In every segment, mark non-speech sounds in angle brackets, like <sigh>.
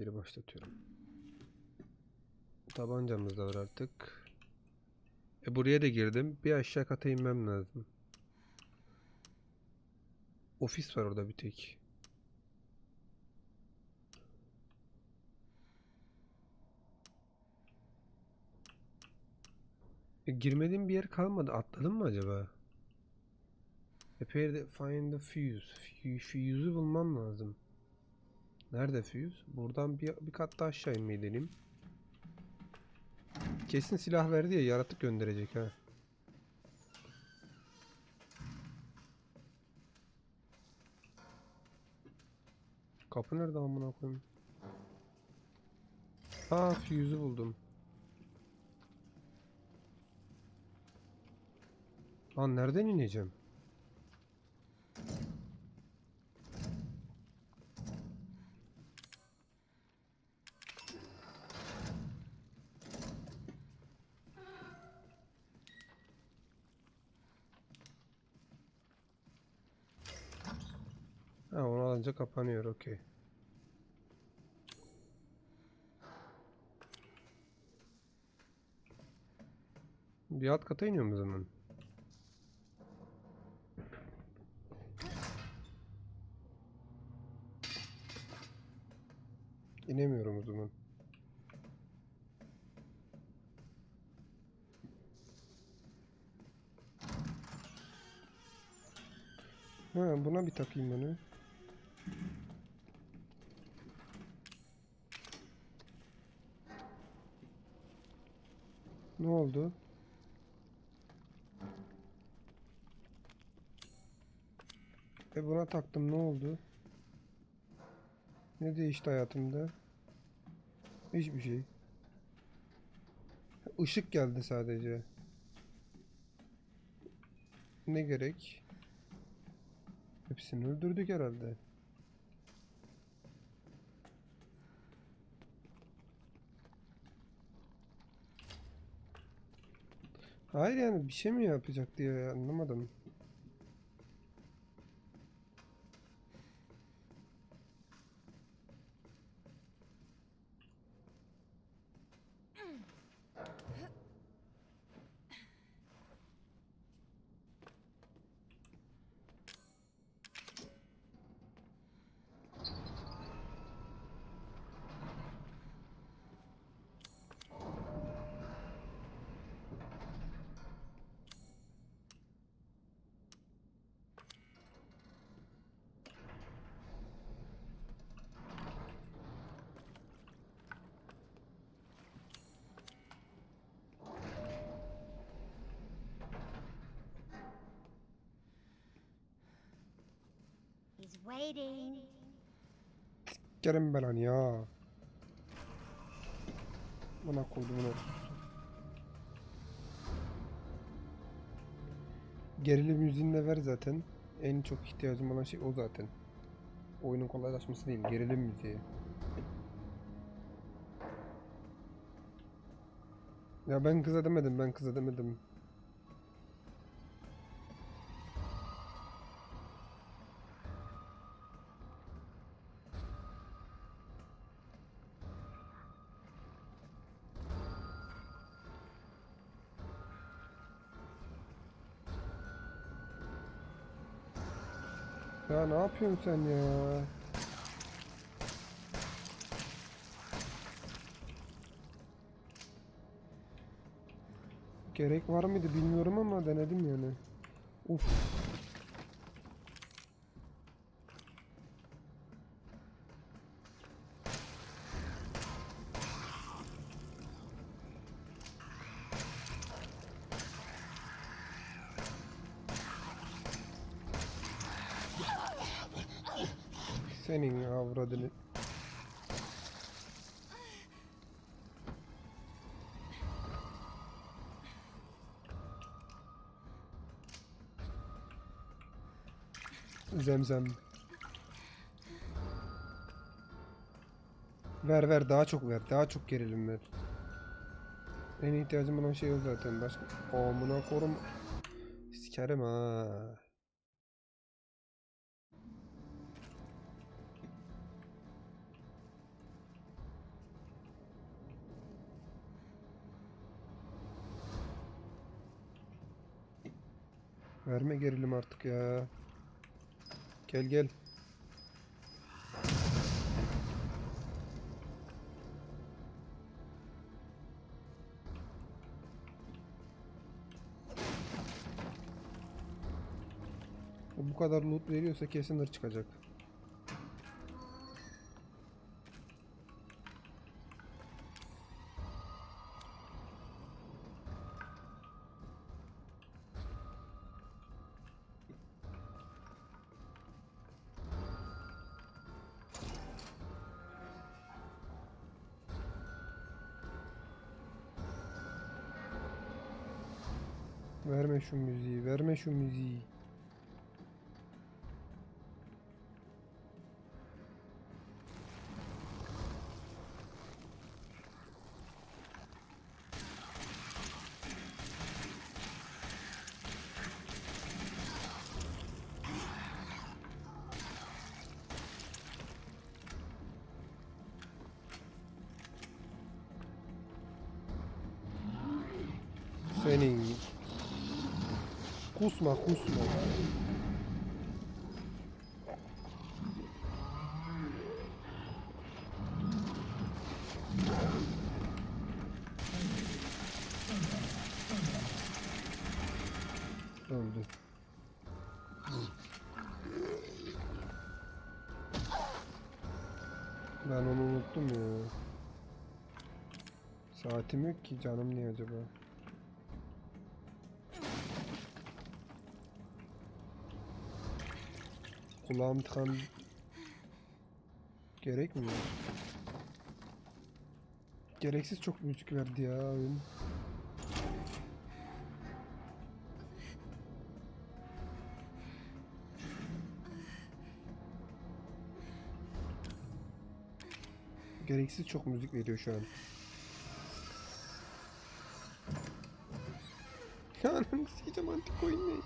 Geri başlatıyorum. Tabancamız da var artık. E buraya da girdim. Bir aşağı kata inmem lazım. Ofis var orada bir tek. E, girmediğim bir yer kalmadı. Atladım mı acaba? Epey de find the fuse. Fu- Fuse'u bulmam lazım. Nerede fuse? Buradan bir, bir kat daha aşağı inmeyi deneyeyim. Kesin silah verdi ya yaratık gönderecek ha. Kapı nerede amına koyayım? Aa fuse'u buldum. Lan nereden ineceğim? Ha onu alınca kapanıyor okey. Bir alt kata iniyorum o zaman. İnemiyorum o zaman. Ha, buna bir takayım bunu. Ne oldu? E buna taktım ne oldu? Ne değişti hayatımda? Hiçbir şey. Işık geldi sadece. Ne gerek? Hepsini öldürdük herhalde. Hayır yani bir şey mi yapacak diye anlamadım. Ben hani ya. Buna koydum bunu. Gerilim müziğini ver zaten. En çok ihtiyacım olan şey o zaten. Oyunun kolaylaşması değil, gerilim müziği. Ya ben kıza demedim, ben kıza demedim. Yapıyorsun sen ya? Gerek var mıydı bilmiyorum ama denedim yani. Uf. zemzem. Ver ver daha çok ver. Daha çok gerilim ver. En ihtiyacım olan şey o zaten. Başka... Amına korum. Sikerim ha. Verme gerilim artık ya. Gel gel. Bu kadar loot veriyorsa kesin hır çıkacak. Verme şu müziği, verme şu müziği. Kusma kusma. Öldü. Ben onu unuttum ya. Saatim yok ki canım niye acaba? Kulağım tıkan. Gerek mi? Gereksiz çok müzik verdi ya oyun. Gereksiz çok müzik veriyor şu an. <laughs> Anam sikeceğim antik oyun?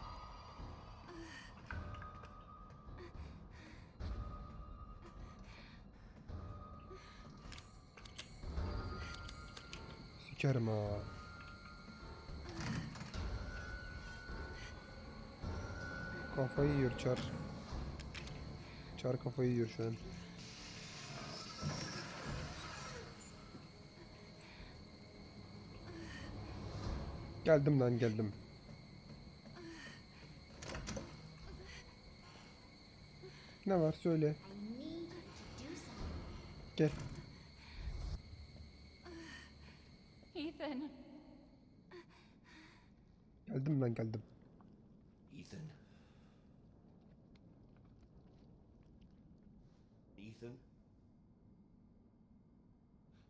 Sikerim ha. Kafayı yiyor çar. Çar kafayı yiyor şu an. Geldim lan geldim. Ne var söyle. Gel. Ethan, Geldim lan geldim. Ethan? Ethan?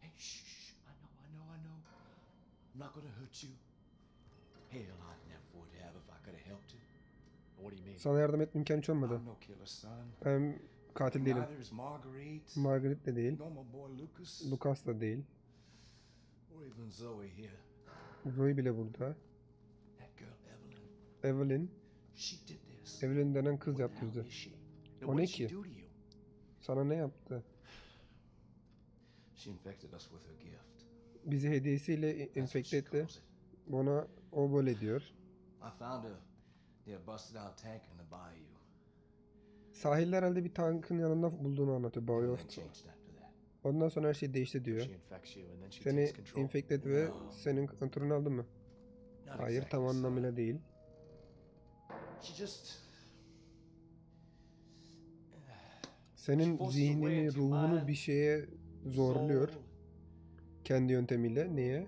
Hey, shh, shh. I know, I know, I know. I'm not gonna hurt you. Hell, I never would have if I could have helped you. What do you mean? Sana yardım etme imkanı hiç olmadı. I'm no killer, son. Ben katil değilim. Neither is Marguerite, Margaret de değil. nor my boy Lucas, Lucas da değil. or even Zoe here. Zoe bile burada. Evelyn, Evelyn. denen kız yaptı bize. O ne ki? Sana ne yaptı? Bizi hediyesiyle enfekte etti. Ona o böyle diyor. Sahilde herhalde bir tankın yanında bulduğunu anlatıyor. That. Ondan sonra her şey değişti diyor. Seni infekte etti ve senin kontrolünü aldı mı? Hayır tam anlamıyla değil. She just Senin zihnini, ruhunu bir şeye zorluyor. Kendi yöntemiyle. Niye?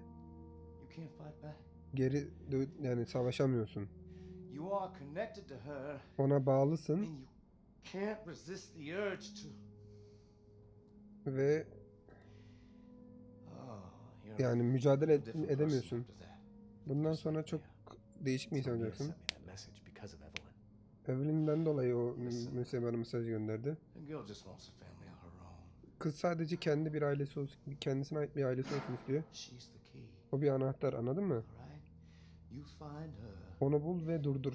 Geri yani savaşamıyorsun. Ona bağlısın ve Oh, yani mücadele edemiyorsun. Bundan sonra çok değişik bir insan olacaksın. sent me that message because of Evelyn. Evelyn'den dolayı o mesela bana mesaj gönderdi. Kız sadece kendi bir ailesi olsun, kendisine ait bir ailesi olsun istiyor. O bir anahtar anladın mı? Onu bul ve durdur.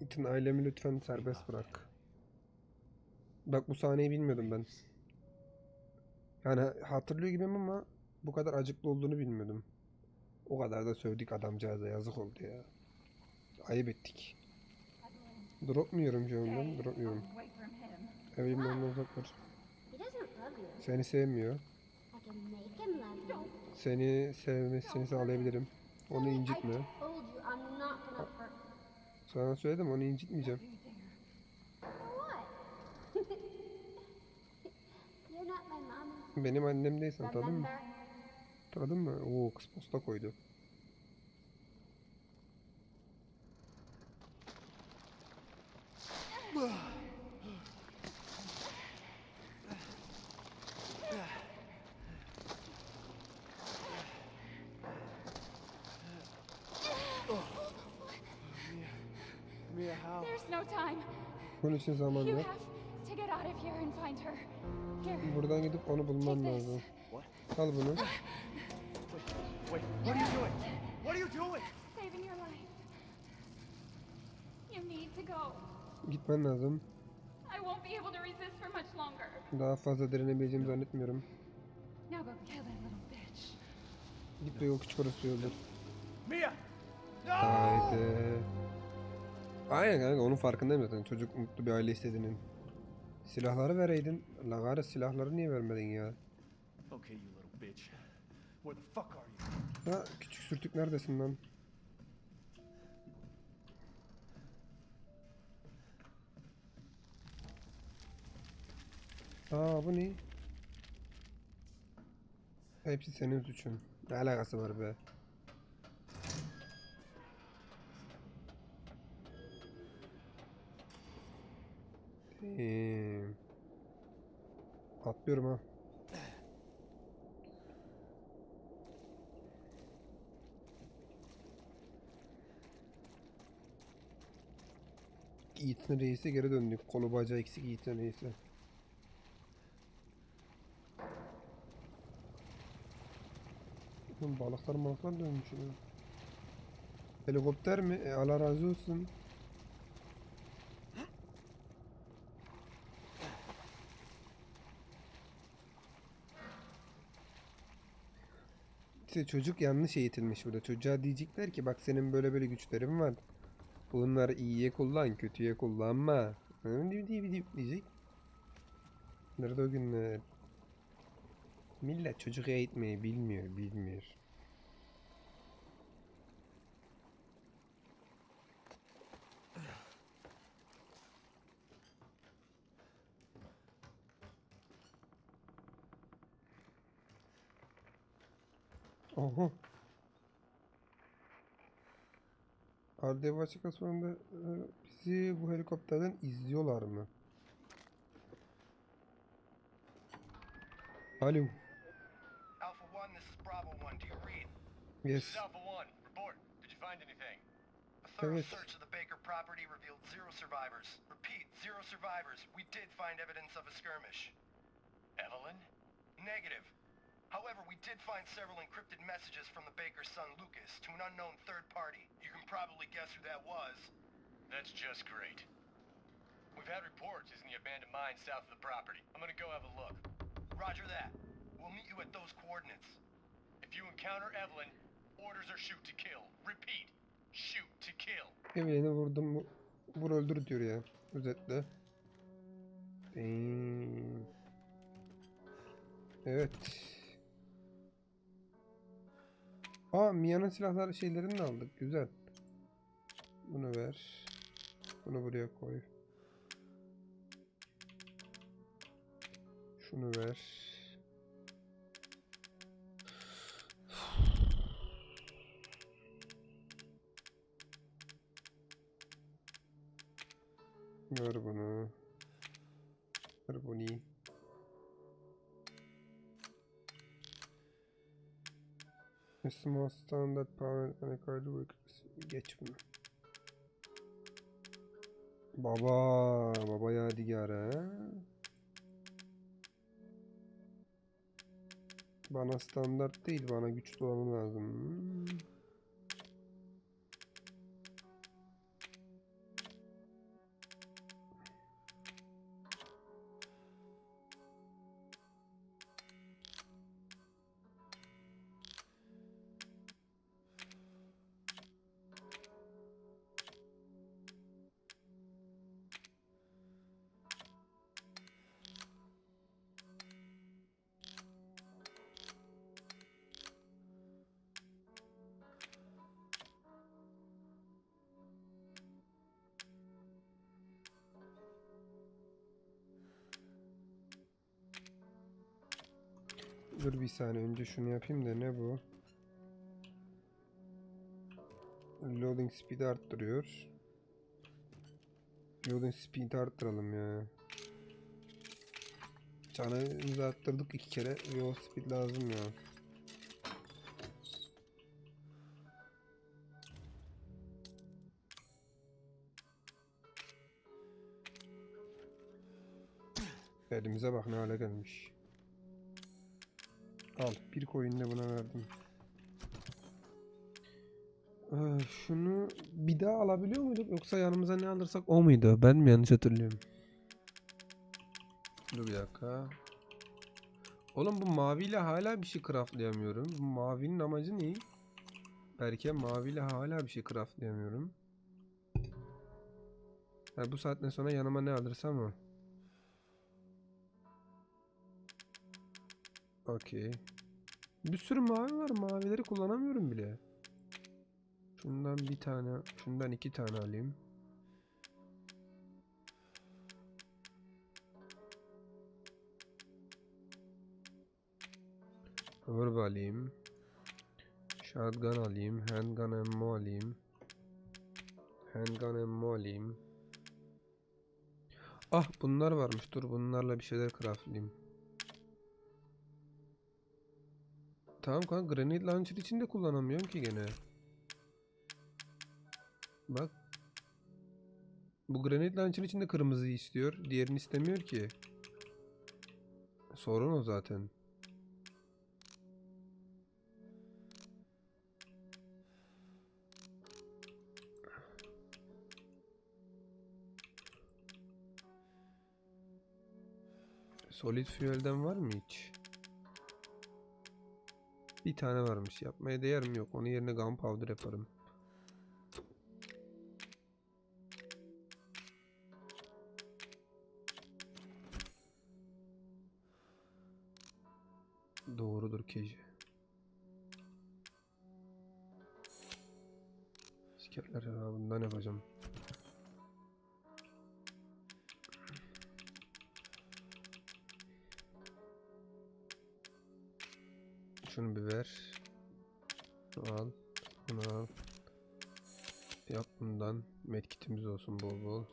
Ethan. Ailemi lütfen serbest bırak. Bak bu sahneyi bilmiyordum ben. Yani hatırlıyor gibiyim ama Bu kadar acıklı olduğunu bilmiyordum. O kadar da sövdük adamcağıza yazık oldu ya. Ayıp ettik. Drop mu yiyorum şu stay Drop yiyorum. Evelyn ondan uzak dur. Seni sevmiyor. Seni sevmesini sağlayabilirim. Onu incitme. Sana söyledim onu incitmeyeceğim. <laughs> Benim annem değilsen tanıdın mı? Tanıdın mı? Oo kız posta koydu. Bunun için zaman yok. Buradan gidip onu bulman lazım. Al bunu. Wait, what are you doing? What are you doing? saving your life. You need to go. Gitmen lazım. I won't be able to resist for much longer. Daha fazla direnebileceğimi zannetmiyorum. Now go kill that little bitch. Git ve o küçük orospuyu öldür. Mia! No! Haydi. Aynen kanka onun farkındayım zaten. Çocuk mutlu bir aile istediğinin. Silahları vereydin. La gari silahları niye vermedin ya? Okay, you little bitch. Ha küçük sürtük neredesin lan? Aa bu ne? Hepsi senin suçun. Ne alakası var be? Damn. Atlıyorum ha. Yiğit'in reise geri döndük. Kolu bacağı eksik Yiğit'in. Oğlum balıklar balıklar dönmüş ya. Helikopter mi? E, Allah razı olsun. İşte çocuk yanlış eğitilmiş burada. Çocuğa diyecekler ki bak senin böyle böyle güçlerin var. Bunları iyiye kullan, kötüye kullanma. Diyecek. Nerede o günler? Millet çocuk eğitmeyi bilmiyor, bilmiyor. Oha. Ardev açık sonunda e, bizi bu helikopterden izliyorlar mı? Alo. Alpha 1, this is Bravo 1. Do you read? Yes. This is Alpha 1. Report. Did you find anything? A thorough Evet. search of the Baker property revealed zero survivors. Repeat, zero survivors. We did find evidence of a skirmish. Evelyn? Negative. However, we did find several encrypted messages from the Baker's son Lucas to an unknown third party. You can probably guess who that was. That's just great. We've had reports using the abandoned mine south of the property. I'm gonna go have a look. Roger that. We'll meet you at those coordinates. If you encounter Evelyn, orders are shoot to kill. Repeat, shoot to kill. Evelyn'i vurdum. bu- Vur öldür diyor ya. Özetle. Damn. Evet. Aa Mia'nın silahları şeylerini de aldık. Güzel. Bunu ver. Bunu buraya koy. Şunu ver. Ver bunu. Ver bunu. A small standard power and a card work. Geç bunu. Baba, baba yadigar ha. Bana standart değil, bana güçlü olanı lazım. Dur bir saniye önce şunu yapayım da ne bu? Loading speed arttırıyor. Loading speed arttıralım ya. Canımızı arttırdık iki kere. Yol speed lazım ya. Elimize bak ne hale gelmiş. Bir coin de buna verdim. Ee, şunu bir daha alabiliyor muyduk yoksa yanımıza ne alırsak o muydu? Ben mi yanlış hatırlıyorum? Dur bir dakika. Oğlum bu maviyle hala bir şey craftlayamıyorum. Bu mavinin amacı ne? Belki maviyle hala bir şey craftlayamıyorum. Ha, bu saatten sonra yanıma ne alırsam o. Okey. Bir sürü mavi var. Mavileri kullanamıyorum bile. Şundan bir tane, şundan iki tane alayım. Orb alayım. Shotgun alayım. Handgun ammo alayım. Handgun ammo alayım. Ah bunlar varmış. Dur bunlarla bir şeyler craftlayayım. Tamam kanka granite launcher için de kullanamıyorum ki gene. Bak. Bu granite launcher için de kırmızı istiyor. Diğerini istemiyor ki. Sorun o zaten. Solid fuel'den var mı hiç? Bir tane varmış. Yapmaya değer mi? Yok. Onun yerine gunpowder yaparım. Doğrudur keji. Sikerler ya bundan yapacağım. Şunu bir ver. Şunu al. Bunu al. Yap bundan. Medkitimiz olsun bol bol.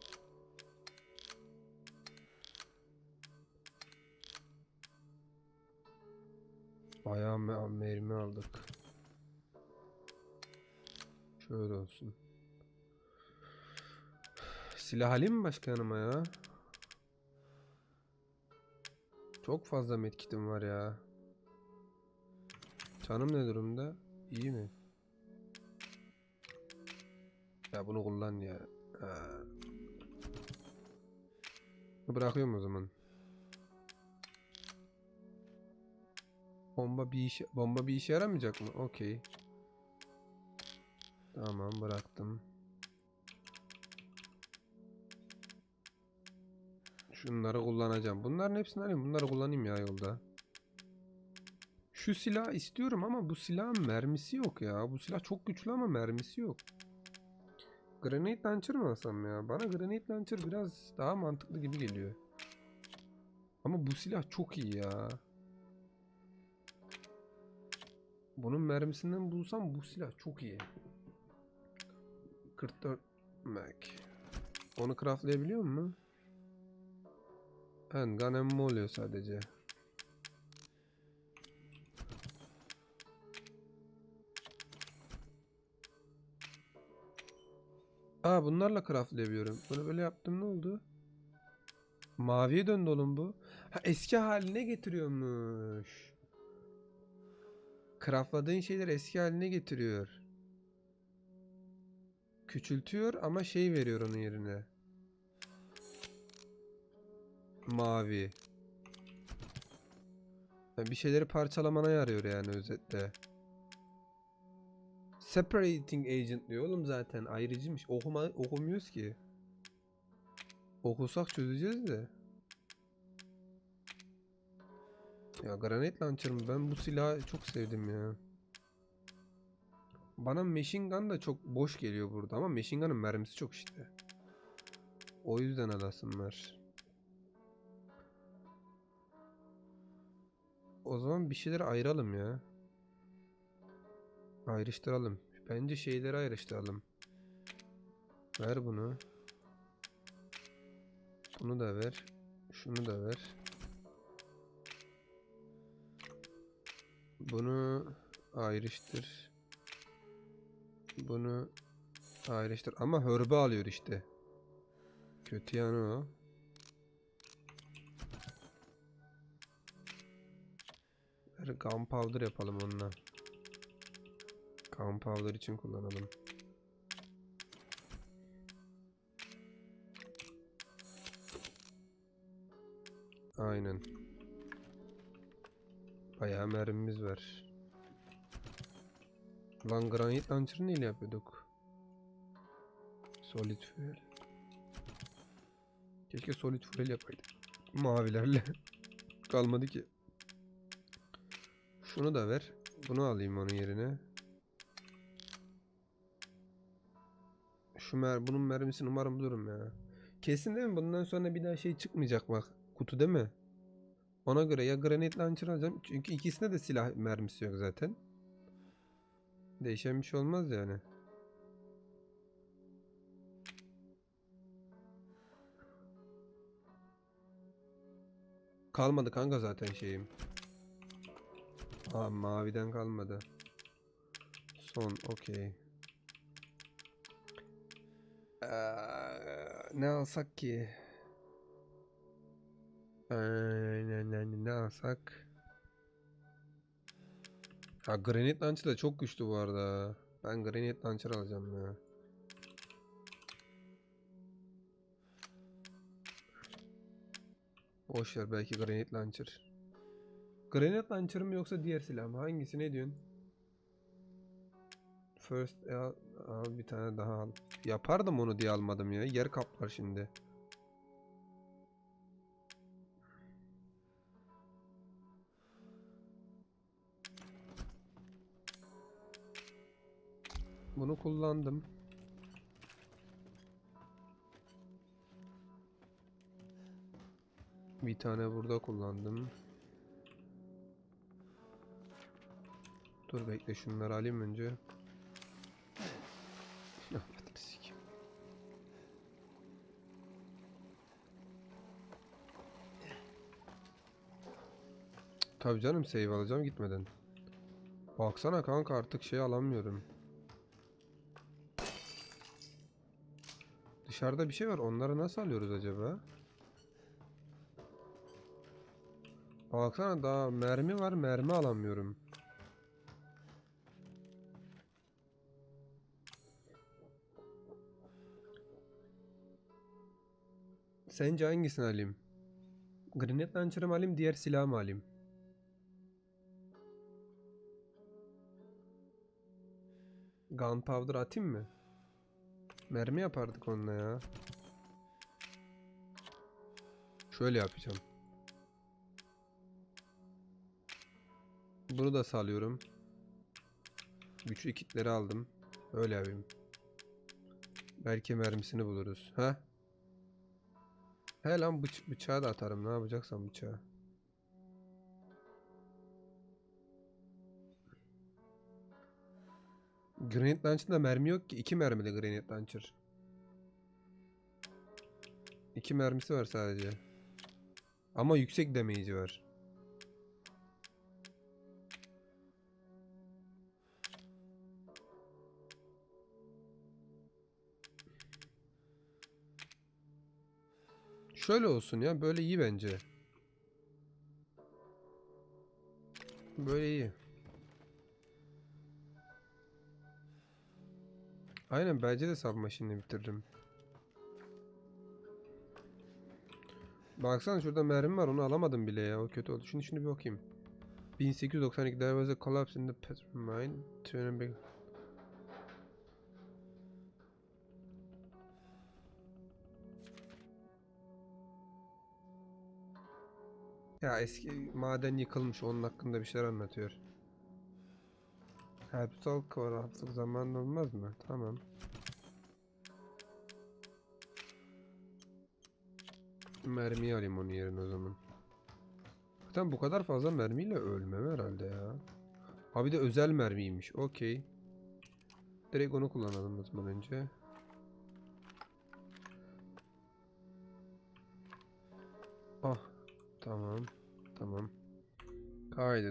Bayağı me- mermi aldık. Şöyle olsun. Silah alayım mı başka yanıma ya? Çok fazla medkitim var ya. Canım ne durumda? İyi mi? Ya bunu kullan ya. Ha. Bırakıyorum o zaman. Bomba bir işe bomba bir işe yaramayacak mı? Okey. Tamam bıraktım. Şunları kullanacağım. Bunların hepsini alayım. Bunları kullanayım ya yolda. Şu silah istiyorum ama bu silahın mermisi yok ya. Bu silah çok güçlü ama mermisi yok. Granate Launcher mı alsam ya? Bana Granate Launcher biraz daha mantıklı gibi geliyor. Ama bu silah çok iyi ya. Bunun mermisinden bulsam bu silah çok iyi. 44 Mac. Onu craftlayabiliyor mu? Handgun ammo oluyor sadece. Aa bunlarla craftlayabiliyorum. Bunu böyle yaptım ne oldu? Maviye döndü oğlum bu. Ha eski haline getiriyormuş. Craftladığın şeyler eski haline getiriyor. Küçültüyor ama şey veriyor onun yerine. Mavi. Bir şeyleri parçalamana yarıyor yani özetle. Separating agent diyor oğlum zaten ayrıcıymış. Okuma okumuyoruz ki. Okusak çözeceğiz de. Ya granate launcher mı? Ben bu silahı çok sevdim ya. Bana machine gun da çok boş geliyor burada ama machine gun'ın mermisi çok işte. O yüzden alasım var. o zaman bir şeyleri ayıralım ya. Ayrıştıralım. Bence şeyleri ayrıştıralım. Ver bunu. Bunu da ver. Şunu da ver. Bunu ayrıştır. Bunu ayrıştır. Ama hörbe alıyor işte. Kötü yanı o. Gunpowder yapalım onunla. Gunpowder için kullanalım. Aynen. Bayağı mermimiz var. Lan granit launcher'ı neyle yapıyorduk? Solid fuel. Keşke solid fuel yapaydık. Mavilerle. <laughs> Kalmadı ki. Şunu da ver. Bunu alayım onun yerine. Şu mer bunun mermisini umarım bulurum ya. Kesin değil mi? Bundan sonra bir daha şey çıkmayacak bak. Kutu değil mi? Ona göre ya granit launcher alacağım. Çünkü ikisinde de silah mermisi yok zaten. Değişen bir şey olmaz yani. Kalmadı kanka zaten şeyim. Aa maviden kalmadı. Son okey. Eee, ne alsak ki? Ne, ne, ne alsak? Ha Granite Launcher da çok güçlü bu arada. Ben Granite Launcher alacağım ya. Boş ver belki Granite Launcher. Granite Launcher mı yoksa diğer silah mı? Hangisi ne diyorsun? First al, al bir tane daha al. Yapardım onu diye almadım ya. Yer kaplar şimdi. Bunu kullandım. Bir tane burada kullandım. Dur bekle şunları alayım önce. Tabii canım save alacağım gitmeden. Baksana kanka artık şey alamıyorum. Dışarıda bir şey var. Onları nasıl alıyoruz acaba? Baksana daha mermi var. Mermi alamıyorum. Sence hangisini alayım? Granit Launcher'ı alayım, diğer silahı mı alayım? Gunpowder atayım mı? Mermi yapardık onunla ya. Şöyle yapacağım. Bunu da salıyorum. Güçlü kitleri aldım. Öyle yapayım. Belki mermisini buluruz. Ha? He lan bıç bıçağı da atarım. Ne yapacaksam bıçağı. Granite Launcher'da mermi yok ki. İki mermili Granite Launcher. İki mermisi var sadece. Ama yüksek damage'i var. Şöyle olsun ya. Böyle iyi bence. Böyle iyi. Aynen bence de submachine'ini bitiririm. Baksana şurada mermi var onu alamadım bile ya o kötü oldu. Şunu şunu bir bakayım. 1892 there collapse in the petrol mine. Turning big- Ya eski maden yıkılmış onun hakkında bir şeyler anlatıyor. Herbsol kıvara hafızlık zamanında olmaz mı? Tamam. Mermiyi alayım onun yerine o zaman. Zaten bu kadar fazla mermiyle ölmem herhalde ya. Abi de özel mermiymiş. Okey. Direkt onu kullanalım o zaman önce. Ah. Tamam. Tamam. Kaydı.